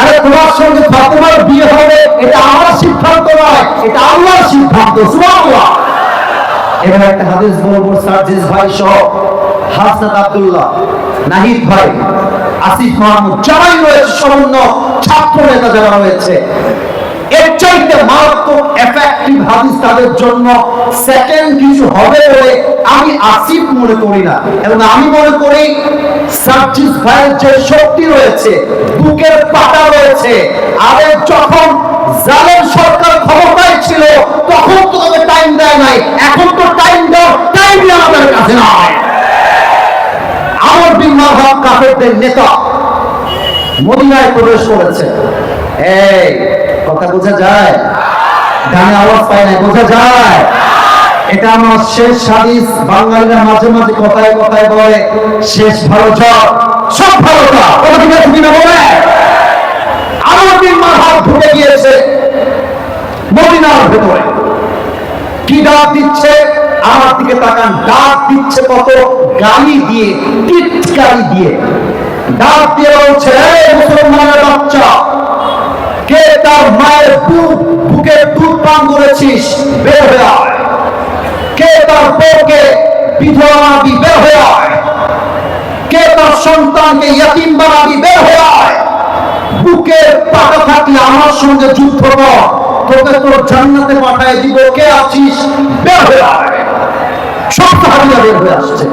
আরে তোমার সঙ্গে ফাতেমার বিয়ে হবে, এটা আমার সিদ্ধান্ত নয়, এটা আল্লাহর সিদ্ধান্ত, সুবহানাল্লাহ। এবার একটা হাদিস বলব, সার্জিস ভাই সহ হাসনাত আব্দুল্লাহ, নাহিদ ভাই, আসিফ মাহমুদ, যারাই রয়েছে সমন্য ছাত্র নেতা যারা রয়েছে, এর চাইতে মারাত্মক তাদের জন্য সেকেন্ড কিছু হবে বলে আমি আসিফ মনে করি না। এবং আমি মনে করি সার্জিস যে শক্তি রয়েছে, বুকের পাটা রয়েছে, আরে যখন জালেম সরকার ক্ষমতায় ছিল, তখন তো তোকে টাইম দেয় নাই। এখন তো টাইম দাও টাইমই আমাদের কাছে নাই। আমর বিন মারহাম কাফেরদের নেতা মদিনায় প্রবেশ করেছে। এই, কথা বোঝা যায়? গানে আওয়াজ পায় না বোঝা যায়? এটা আমার শেষ হাদিস, বাঙালিরা মাঝে মাঝে কথায় কথায় বলে, শেষ ভালো জ্বর সব ভালো বলে? আমার দিন মারহাম ঢুকে গিয়েছে, মদিনার ভেতরে। কি ডাক দিচ্ছে? আমার দিকে তাকান, ডাক দিচ্ছে কত? গালি দিয়ে, টিটকারি দিয়ে। ডাক দিয়ে বলছে, "এই মুসলমানের বাচ্চা, কে তার মায়ের বুক বুকে দুধ পান করেছিস, বের হয়ে আয়। কে তার বউকে বিধবা বের হয়ে আয়। কে তার সন্তানকে ইয়তিম বানাবি, বের হয়ে আয়। বুকের পাটা থাকলে আমার সঙ্গে যুদ্ধ কর। তোকে তোর জান্নাতে পাঠায় দিব। কে আছিস, বের হয়ে আয়। সব সাহাবিরা বের হয়ে আসছে।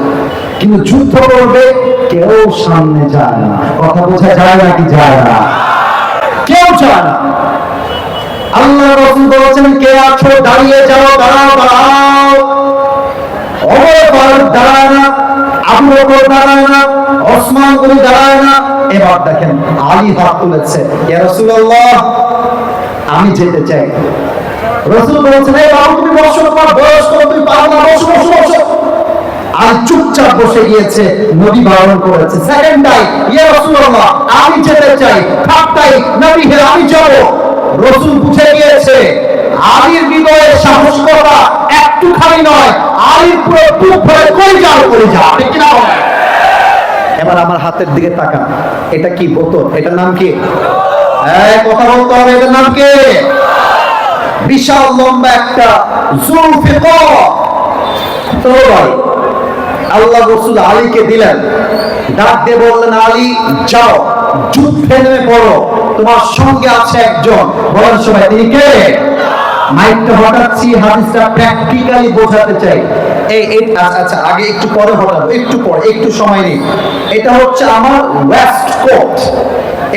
কিন্তু যুদ্ধ করবে কেউ সামনে যায় না। কথা বোঝা যায় যায় না? কেউ যায় না। এবার দেখেন, আলী হাত তুলেছে। আমি যেতে চাই। রসুল বলেছেন আর চুপচাপ বসে গিয়েছে, নবী বারণ করেছে। সেকেন্ড আমি যেতে চাই। নবী হে, আমি যাব। রসুল বুঝে গিয়েছে, আলীর হৃদয়ে সাহস করা একটুখানি নয়, আলীর পুরো বুক ভরে কই যাও করে যা ঠিক বলেন? এবার আমার হাতের দিকে তাকান। এটা কি বোতল? এটার নাম কি? এই, কথা বলতে হবে, এটার নাম কি? বিশাল লম্বা একটা জুলফিকর। তরবারি আল্লাহ রসুল আলীকে দিলেন। ডাক দিয়ে বললেন, আলী, যাও, যুদ্ধে নেমে পড়ো। তোমার সঙ্গে আছে একজন। বলার সময় তিনি কে? মাইকটা হটাচ্ছি হাদিসটা প্র্যাকটিক্যালি বোঝাতে চাই। এই আচ্ছা, আচ্ছা আগে একটু পরে হঠাৎ একটু পরে একটু সময় নেই এটা হচ্ছে আমার ওয়েস্ট কোট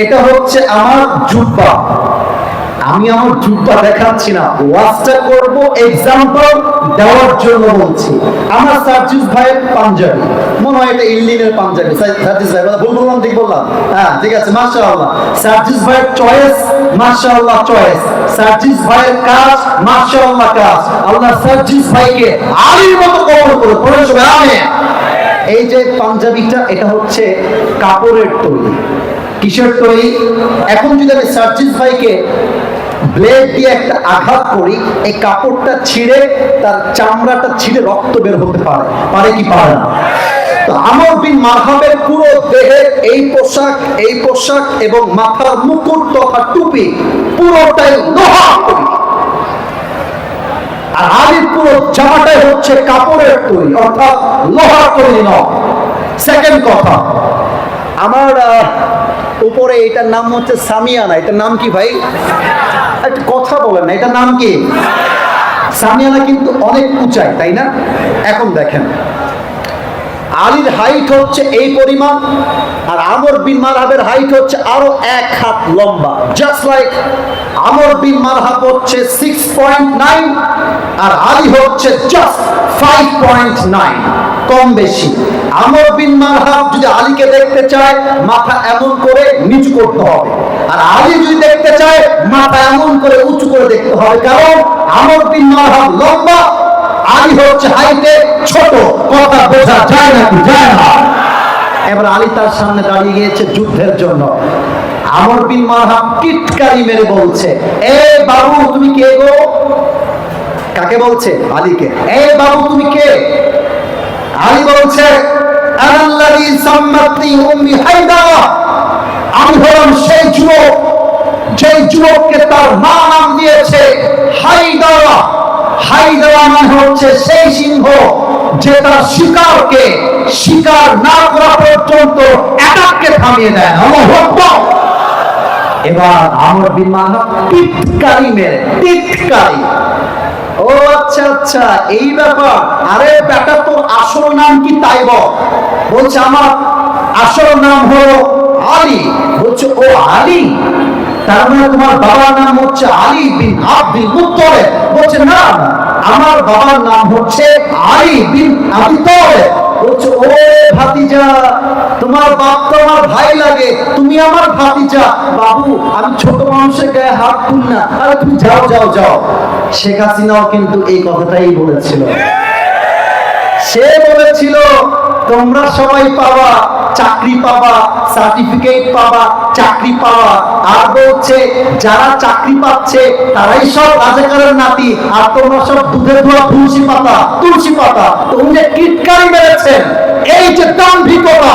এটা হচ্ছে আমার জুব্বা। আমি আমার জুব্বা দেখাচ্ছি না। ওয়াজটা করব এক্সাম্পল দেওয়ার জন্য বলছি। আমার সার্জিস ভাইয়ের পাঞ্জাবি। মনে হয় এটা ইন্ডিয়ানের পাঞ্জাবি। সার্জিস ভাই ভুল বললাম, ঠিক বললাম? হ্যাঁ ঠিক আছে, মাশাআল্লাহ। সার্জিস ভাইয়ের চয়েস মাশাআল্লাহ চয়েস সার্জিস ভাইয়ের কাজ, মাশাআল্লাহ কাজ। আল্লাহ সার্জিস ভাইকে আলীর মতো কবর করে পড়ে সবাই, আমিন। এই যে পাঞ্জাবিটা, এটা হচ্ছে কাপড়ের তৈরি। কিসের তৈরি? এখন যদি আমি সার্জিস ভাইকে ব্লেড দিয়ে একটা আঘাত করি, এই কাপড়টা ছিঁড়ে, তার চামড়াটা ছিঁড়ে রক্ত বের হতে পারে। পারে কি পারে না? আমর বিন মারহাবের পুরো দেহের এই পোশাক এই পোশাক এবং মাথার মুকুট তথা টুপি পুরোটাই লোহা আর আলীর পুরো জামাটাই হচ্ছে কাপড়ের তৈরি, অর্থাৎ লোহার তৈরি নয়। সেকেন্ড কথা, আমার উপরে এটার নাম হচ্ছে সামিয়ানা। এটার নাম কি ভাই? একটা কথা বলেন না, এটার নাম কি? সামিয়ানা কিন্তু অনেক উঁচাই তাই না? এখন দেখেন, আলীর হাইট হচ্ছে এই পরিমাণ, আর আমর বিন মারহাবের হাইট হচ্ছে আরও এক হাত লম্বা। জাস্ট লাইক আমর বিন মারহাব হচ্ছে সিক্স পয়েন্ট নাইন আর আলী হচ্ছে জাস্ট ফাইভ পয়েন্ট নাইন কম বেশি। আমর বিন মারহাব আলীকে দেখতে চায়, মাথা এমন করে নিচু করতে হবে। আর আলী যদি দেখতে চায়, মাথা এমন করে উঁচু করে দেখতে হবে। কারণ আমর বিন মারহাব লম্বা, আলী হচ্ছে হাইটে ছোট। কথা বোঝা যায় নাকি যায় না? এবার আলী তার সামনে দাঁড়িয়ে গিয়েছে যুদ্ধের জন্য। আমর বিন মারহাব টিটকারি মেরে বলছে, এ বাবু, তুমি কে গো? কাকে বলছে? আলীকে। এ বাবু, তুমি কে? আলী বলছে আমি হলাম সেই যুবক, যেই তার নাম দিয়েছে হায়দারা। হায়দারা মানে হচ্ছে সেই সিংহ যে শিকারকে শিকার না করা পর্যন্ত একাককে থামিয়ে আল্লাহু আকবার। এবার আমার বিমান টিটকারি মেরে টিটকারি ও আচ্ছা আচ্ছা এই ব্যাপার। আরে বেটা তোর আসল নাম কি তাই বলছে, আমার আসল নাম হলো আলী। বলছে, ও আলী? তার মানে তোমার বাবার নাম হচ্ছে আলী বিন আব্দুল বলছে, না, আমার বাবার নাম হচ্ছে আলী বিন আবি তালেব বলছে, ও ভাতিজা তোমার বাপ তো আমার ভাই লাগে তুমি আমার ভাতিজা। বাবু, আমি ছোট মানুষের গায়ে হাত তুল না। আরে তুমি যাও যাও যাও। শেখ হাসিনাও কিন্তু এই কথাটাই বলেছিল। সে বলেছিল, তোমরা সবাই পাবা, চাকরি পাবা, সার্টিফিকেট পাবা, চাকরি পাওয়া আর বলছে, যারা চাকরি পাচ্ছে, তারাই সব রাজাকারের নাতি, আর তোমরা সব দুধে ধোয়া তুলসী পাতা তুলসী পাতা। তো উনি যে কিটকারি মেরেছেন, এই যে দাম্ভিকতা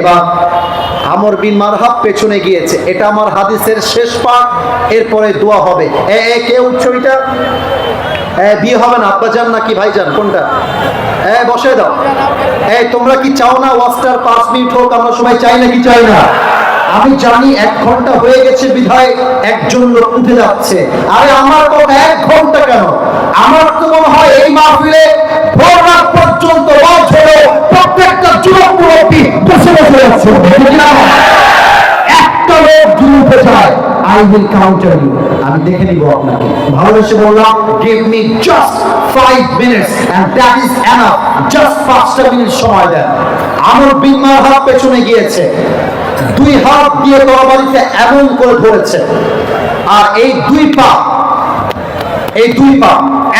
এবার আমর বিন মারহাব পেছনে গিয়েছে। এটা আমার হাদিসের শেষ পাঠ, এরপরে দোয়া হবে। এ কে উঠছো এটা বিয়ে হবে না আব্বাজান নাকি ভাইজান, কোনটা? এ, বসে দাও। এই তোমরা কি চাও না ওয়াস্টার পাঁচ মিনিট হোক, আমরা সবাই চাই নাকি চাই না? আমি জানি এক ঘণ্টা হয়ে গেছে বিধায় একজন লোক উঠে যাচ্ছে। আরে আমার কথা এক ঘণ্টা কেন? আমার তো মনে হয় এই মাহফিলে ভোর রাত পর্যন্ত লঞ্চ হলো প্রত্যেকটা যুবক মুরব্বী বসে বসে যাচ্ছে? একটা লোক যদি যায় আই কাউন্টার আমি দেখে নিব আপনাকে। ভালোবেসে বললাম give me just five minutes and that is enough just পাঁচটা মিনিট সময় দেন। আমর বিন মারহাব পেছনে গিয়েছে। দুই হাত দিয়ে তরবারিতে এমন করে ধরেছে। আর এই দুই পা, এই দুই পা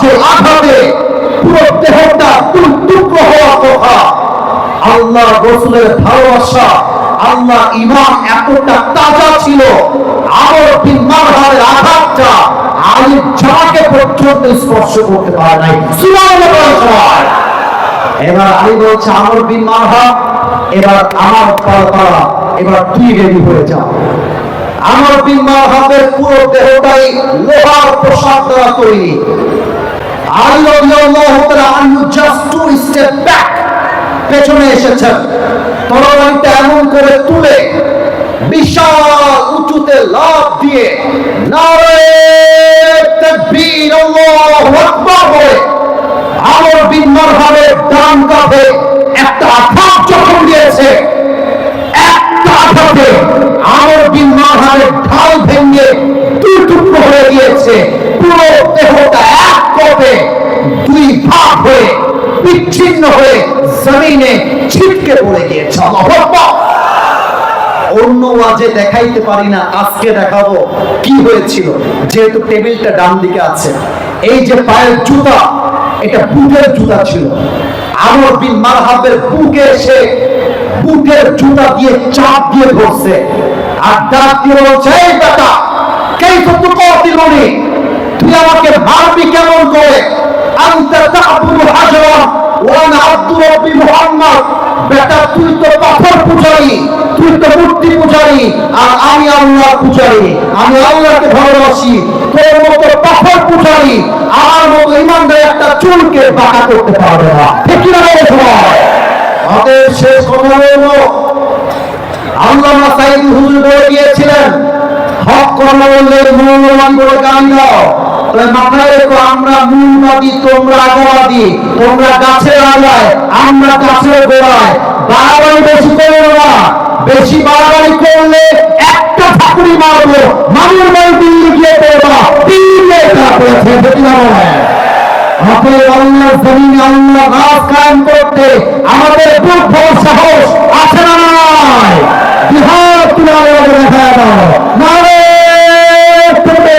যে আঘাতে পুরো দেহটা টুক টুকরো হওয়ার কথা। আল্লাহ রসুলের ভালোবাসা, আল্লাহ ইমান এতটা তাজা ছিল। বিন মারহারের আঘাতটা আলীর জামাকে পর্যন্ত স্পর্শ করতে পারে নাই। সুবহানাল্লাহ। এবার আলী বলছে, আমর বিন মারহাব এবার আমার পালা এবার তুই রেডি হয়ে যা। আমর বিন মারহাবের পুরো দেহটাই লোহার পোশাক দ্বারা তৈরি। আলী রাদিয়াল্লাহু তাআলা জাস্ট টু স্টেপ ব্যাক পেছনে বিশাল উঁচুতে লাভ দিয়ে নারে তাকবীর, আল্লাহু একটা আঘাত দিয়েছে, একটা আঘাতে আমর বিন মারহাবের ঢাল ভেঙে দুই টুকরো হয়ে গিয়েছে। পুরো দেহটা বিচ্ছিন্ন হয়ে জমিনে ছিটকে পড়ে গিয়েছে। অন্য ওয়াজে দেখাইতে পারি না, আজকে দেখাবো কি হয়েছিল। যেহেতু টেবিলটা ডান দিকে আছে। এই যে পায়ের জুতা, এটা বুকের জুতা ছিল। আমর বিন মারহাবের বুকে এসে বুটের জুতা দিয়ে চাপ দিয়ে ধরছে। আর ডাক দিয়ে বলছে, এই বেটা কে তো কতিলনি তুই আমাকে ভাববি কেমন করে? আনতে তাবুদু হাজরান। ওয়ানা আব্দু রব্বি মুহাম্মদ। বেটা, তুই তো পাথর পূজারি, তুই তো মূর্তি পূজারি, আর আমি আল্লাহ পূজারি। আমি আল্লাহকে ভালোবাসি, তোর মতো পাথর পূজারি আমার মতো ইমানদার একটা চুলকে বাঁকা করতে পারবে না। ঠিক কি না বলে আমাদের শেষ কথা হলো, আল্লামা সাইদ হুজুর বলে গিয়েছিলেন হক কর্ম মূল্যবান করে গান গাও। মাথায় রেখো, আমরা মূলবাদী তোমরা আগবাদী। তোমরা গাছের আগায়, আমরা গাছের গোড়ায়। বাড়াবাড়ি বেশি করো না। বেশি বাড়াবাড়ি করলে একটা ঠাকুরি মারবো। মামুর বাড়ি দিল্লি গিয়ে পড়বা। দিল্লি ঠিক না বলেন অতএব আল্লাহর জমিনে আল্লাহ রাজ কায়েম করতে আমাদের বুদ্ধ সাহস আছে না বিহার তুলে দেখা দাও। নারে তবে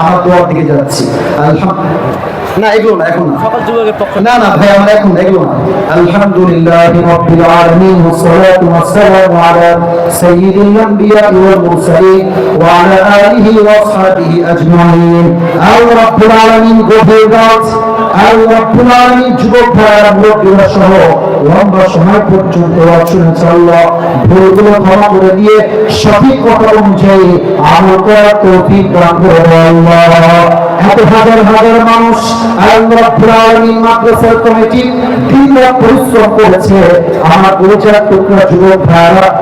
আমরা দোয়ার দিকে যাচ্ছি। আলহামদুলিল্লাহ। না এগুলো না এখন সকল যুবকের পক্ষ না না ভাই আমরা এখন এগুলো না। আলহামদুলিল্লাহ রাব্বিল আলামিন সাইয়্যিদিল আম্বিয়া ওয়াল মুরসালিন ওয়া আলা আলিহি ওয়া আসহাবিহি আজমাইন। আল রাব্বুল আলামিন গভীর রাত। আল রাব্বুল আলামিন যুবক ভাইরা মুরব্বীরা সহ লম্বা সময় পর্যন্ত ওয়াজ শুনেছে ভুলগুলো ক্ষমা করে দিয়ে সঠিক কথা অনুযায়ী আমল করার তৌফিক দান করে আল্লাহ। এত হাজার হাজার মানুষ মাদ্রাসার কমিটি দিন রাত পরিশ্রম করেছে। আমার পরিচয় টুকরা যুবক ভাইরা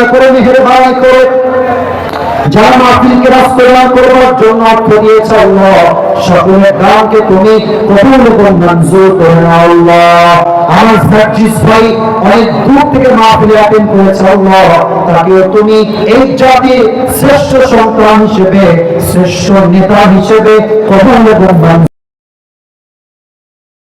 দয়া করে মেহেরবানি করে। যারা মাহফিলকে বাস্তবায়ন করবার জন্য অর্থ দিয়েছে আল্লাহ। সকলের দানকে তুমি কবুল এবং মঞ্জুর করে আল্লাহ। আমার ভাই অনেক দূর থেকে করেছে আল্লাহ। তুমি এই শ্রেষ্ঠ সন্তান হিসেবে, শ্রেষ্ঠ নেতা হিসেবে কবুল